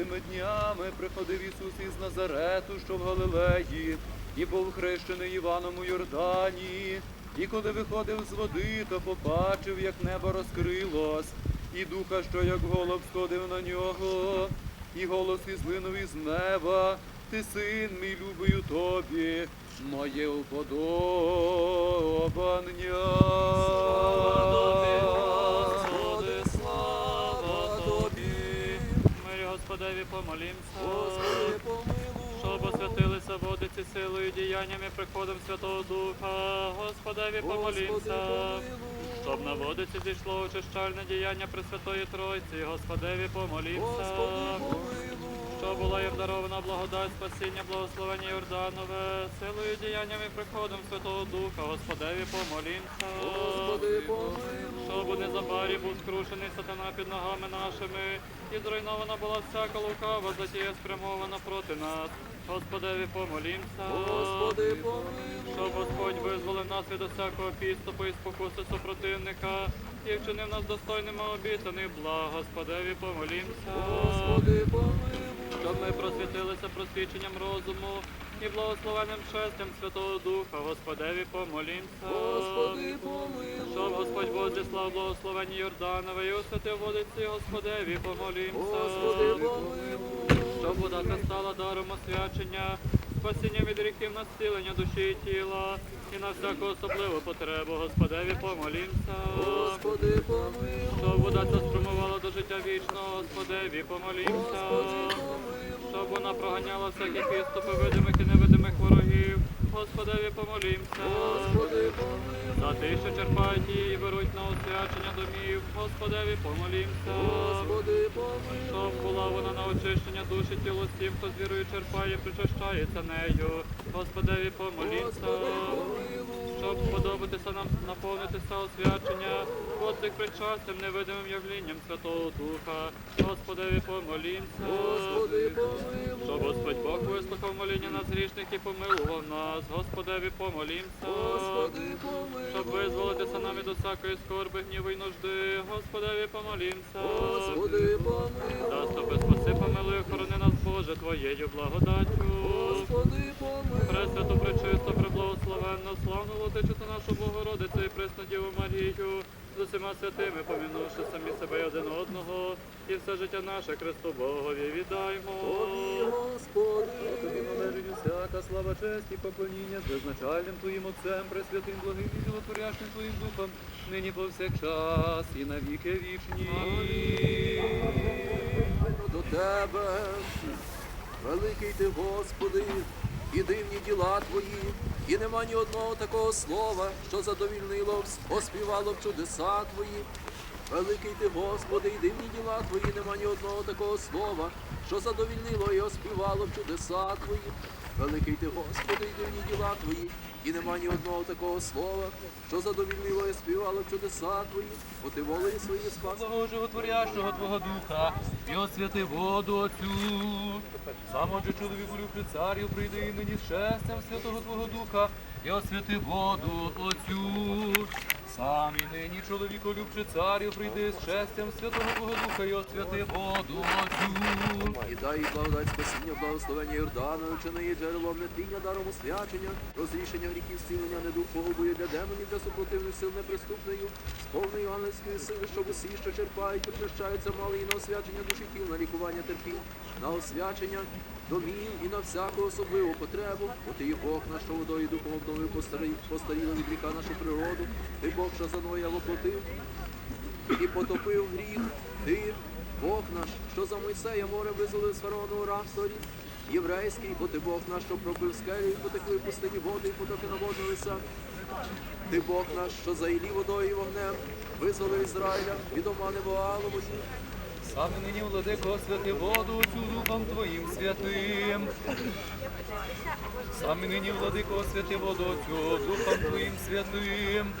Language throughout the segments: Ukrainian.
тими днями приходив Ісус із Назарету, що в Галилеї, і був хрещений Іваном у Йордані. І коли виходив з води, то побачив, як небо розкрилось, і духа, що як голуб сходив на нього, і голос ізлинув із неба. Ти син мій любий у тобі, моє уподобання. Господи, помилуй. Щоб освятилися водиці силою діяннями приходом Святого Духа. Господеві помолімся. Щоб на водиці зійшло очищальне діяння Пресвятої Тройці. Господеві помолімся. Їм благодать, спасіння, благословення Йорданове, силою діяннями приходом Святого Духа, Господеві помолімся. Господи, помилуй. Щоб у незабарі був скрушений сатана під ногами нашими, і зруйнована була всяка лукава, затія спрямована проти нас. Господеві помолімся. Господи, помилуй. Щоб Господь визволив нас від усякого підступу і спокуси супротивника, і вчинив нас достойними обіцяних благ. Господеві помолімся. Господи, помилуй. Щоб ми просвітилися просвіченням розуму і благословенним шестям Святого Духа, Господеві помолімся. Господи, помилуй. Щоб Господь Бог зіслав благословені Йорданове і освятив водиці, Господеві помолімся. Господи, помилуй. Щоб вода стала даром освячення, спасіння від гріхів націлення душі і тіла, і на всяку особливу потребу, Господеві помолімся. Господи, помилуй. Щоб вода ця спрямувала до життя вічного, Господеві помолімся. Господи, помилуй. Щоб вона проганяла всякі підступи видимих і невидимих ворогів. Господеві помолімся. Господи, помилуй. За тих, що черпають її і беруть на освячення домів. Господеві помолімся. Господи, помилуй. Щоб була вона на очищення душі тіло всім, хто з вірою черпає, причащається нею. Господеві помолімся. Господи, помилуй. Щоб сподобатися нам наповнитися освячення, от цих причастям невидимим явлінням Святого Духа. Господеві помолімся. Господи, помилуй. Щоб Господь Бог вислухав моління нас грішних і помилував нас, Господеві помолімся. Господи, помилуй. Щоб визволитися нам від усякої скорби, гніву й нужди, Господеві помолімся. Господи, помилуй. Заступи, спаси, помилуй, охорони нас, Боже, Твоєю благодаттю. Господи, помилуй. Пресвяту, пречисто, преблагословенну, славну владичицю нашу Богородицю і пресну Діву Марію, з усіма святими, помінувши самі себе й один одного, і все життя наше Христу Богові віддаймо. Тобі, Господи. Тобі належить усяка слава, честь і поклоніння з визначальним Твоїм Отцем, пресвятим, благим і животворящим Твоїм Духом, нині повсякчас і на віки вічні. До Тебе, великий Ти, Господи, і дивні діла Твої, і нема ні одного такого слова, що задовільнило б, оспівало б чудеса Твої. Великий ти, Господи, і дивні діла Твої, нема ні одного такого слова, що задовільнило і оспівало б чудеса Твої. Великий ти, Господи, і дивні діла Твої, і нема ні одного такого слова, що задовільнило і співало б чудеса Твої, бо ти волею свої спас. Благого животворящого Твого Духа, і освяти воду оцю. Сам отже чоловіку люблю царю, прийди і мені з щастям Святого Твого Духа, і освяти воду оцю. Сам і нині чоловіку любче царю, прийди з щастям Святого Твого Духа, і освяти воду оцю. І дай благодать спасіння, благословення Йордана, її джерелом нетління, даром освячення, розрішення гріхів, зцілення, недух погубує для демонів, для супротивних сил неприступною, сповнею ангельської сили, щоб усі, що черпають, причащаються, мали і на освячення душі тіл, на лікування терпів, на освячення домів і на всяку особливу потребу. Бо ти є Бог наш, що і духом обновив постарі- від гріха нашу природу, ти Бог, що за Ноя воплотив і потопив гріх. Ти, Бог наш, що за Мойсея море визволив з фараонового рабства. Єврейський, бо ти Бог наш, що пробив скелю і потекли пустині води, і потоки наводилися. Ти Бог наш, що за Ілі водою і вогнем визволив Ізраїля від омани Ваалової. Саме нині, владико, святи воду цю Духом Твоїм святим. Саме нині, владико, святи воду цю Духом Твоїм святим.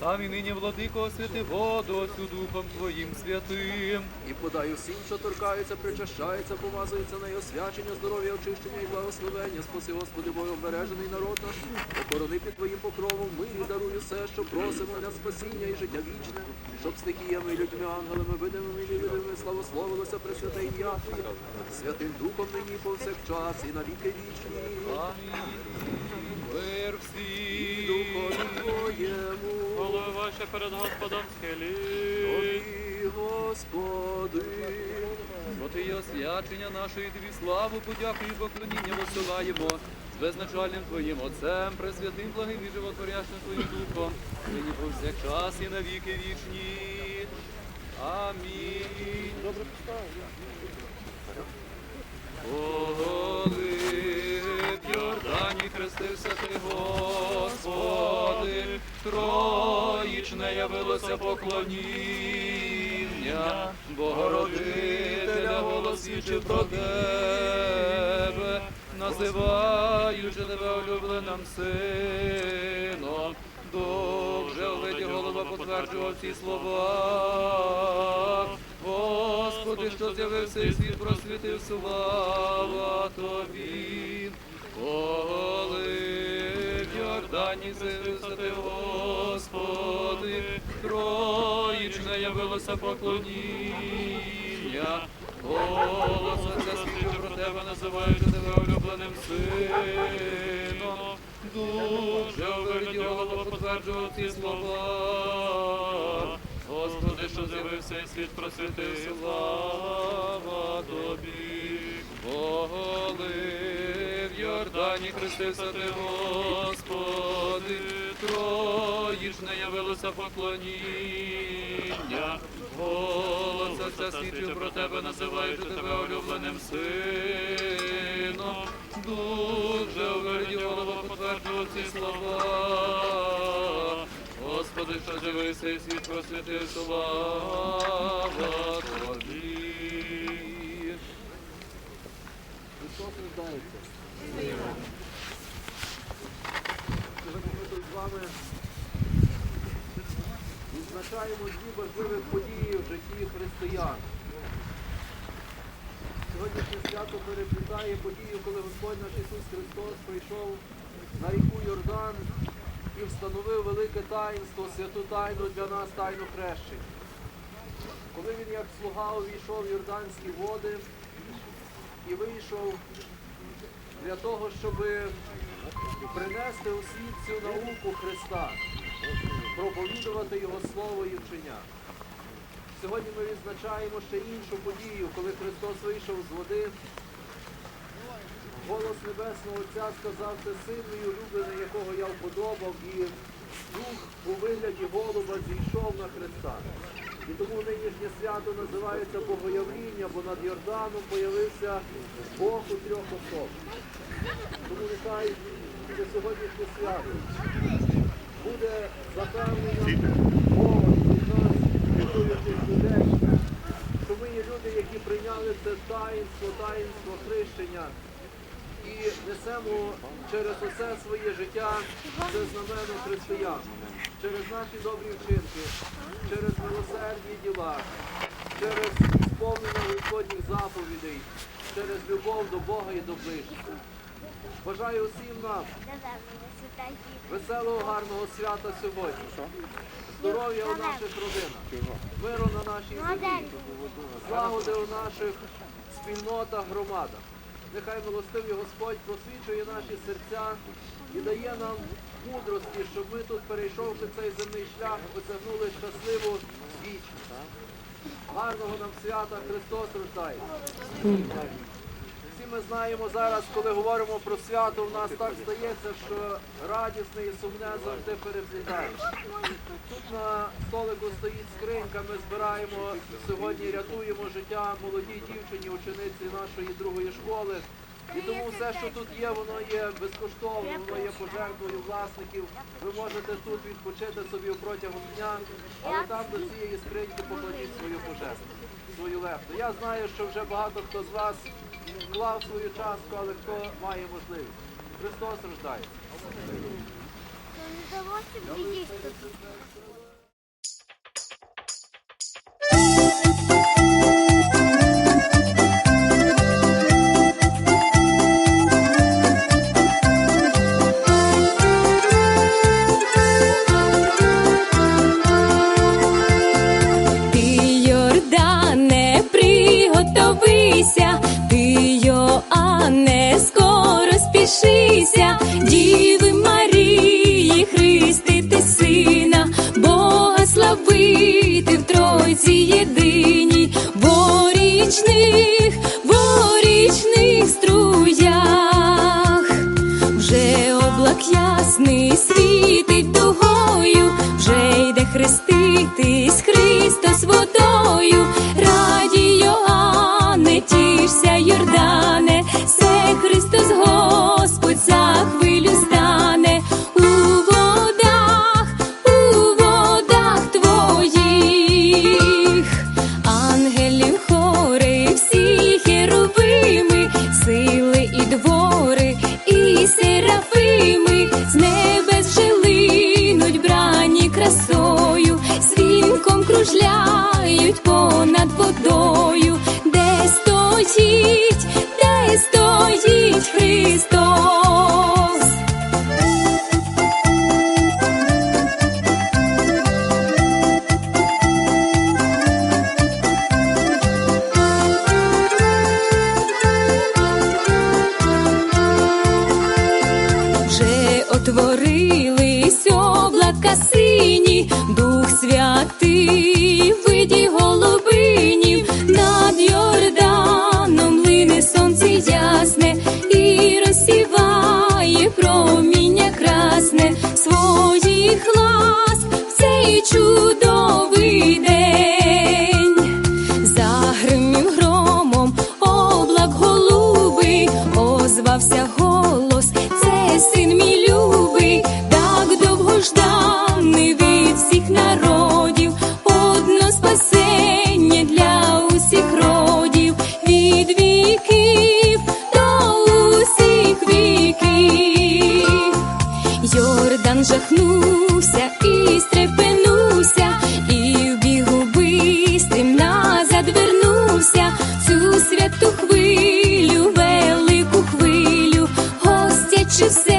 Самі нині, владико, освяти воду оцю Духом Твоїм святим. І подай усім, що торкаються, причащаються, помазуються на освячення, здоров'я, очищення і благословення. Спаси, Господи, Боже, обережений народ наш. Охорони під Твоїм покровом. Ми даруй усе, що просимо для спасіння і життя вічне, щоб стихіями, людьми, ангелами, видимими і невидимими славословилося пресвяте ім'я Твоє. Святим Духом нині повсякчас і на віки вічні. Амінь. Мир всім. Духові Твоєму. Голови ваші перед Господом схилі. Господи. Бо ти є освячення нашої тобі славу, подяку і поклоніння посилаємо з безначальним Твоїм Отцем, пресвятим, благим і животворящим Твоїм Духом, нині повсякчас і на віки вічні. Амінь. Добре в Йордані хрестився ти, Господи, троїчне явилося поклоніння, Богородителя голос свідчив про тебе, називаючи тебе улюбленим сином. Довже увиді голова потверджував ці слова. Господи, що з'явився і світ просвітив, слава Тобі. Коли в Йордані з'явився ти, Господи, троїчне явилося поклоніння. Голос Отця свідчив про тебе, називаючи тебе улюбленим сином. Дуже уверді голова потверджував ці слова. Господи, що з'явився і світ просвітив, слава Тобі, Йордані хрестився ти, Господи, троїчне явилося поклоніння, голос Отця свідчив про тебе, називаючи тебе улюбленим сином, дуже голова потверджував ці слова. Господи, що з'явився і світ просвітив, слава Тобі. Христос рождається. З вами відзначаємо дві важливі події в житті християн. Сьогоднішнє свято переплітає подію, коли Господь наш Ісус Христос прийшов на ріку Йордан і встановив велике таїнство, святу тайну для нас, тайну хрещення. Коли він як слуга увійшов в Йорданські води, і вийшов для того, щоб принести у світ цю науку Христа, проповідувати Його Слово і вчення. Сьогодні ми відзначаємо ще іншу подію, коли Христос вийшов з води. Голос Небесного Отця сказав, це син мій улюблений, якого я вподобав, і дух у вигляді голуба зійшов на Христа. І тому нинішнє свято називається Богоявління, бо над Йорданом появився Бог у трьох особ. Тому нехай це сьогоднішнє свято буде запевненням Бога нас, віруючих людей, що ми є люди, які прийняли це таїнство, таїнство хрещення і несемо через усе своє життя це знамено християн, через наші добрі вчинки, через милосердні діла, через сповнення Господніх заповідей, через любов до Бога і до ближнього. Бажаю усім нам веселого, гарного свята сьогодні. Здоров'я у наших родинах, миру на нашій землі, злагоди у наших спільнотах, громадах. Нехай милостивий Господь просвічує наші серця і дає нам мудрості, щоб ми тут, перейшовши цей земний шлях, осягнули щасливу вічність. Гарного нам свята Христос рождається. Всі ми знаємо зараз, коли говоримо про свято, в нас так здається, що радісне і сумне завжди переплітає. Тут на столику стоїть скринька, ми збираємо сьогодні, рятуємо життя молодій дівчині, учениці нашої другої школи. І тому все, що тут є, воно є безкоштовно, воно є пожертвою власників. Ви можете тут відпочити собі протягом дня, але там до цієї скриньки покладіть свою пожертву, свою лепту. Я знаю, що вже багато хто з вас вклав свою частку, але хто має можливість. Христос рождається. річних, по річних струях, вже облак ясний світить дугою, вже йде хреститись, Христос водою, радіо, а не тішся, Йордане. і стрепенувся, і в бігу бистрим назад вернувся святу хвилю, велику хвилю, гостячи все.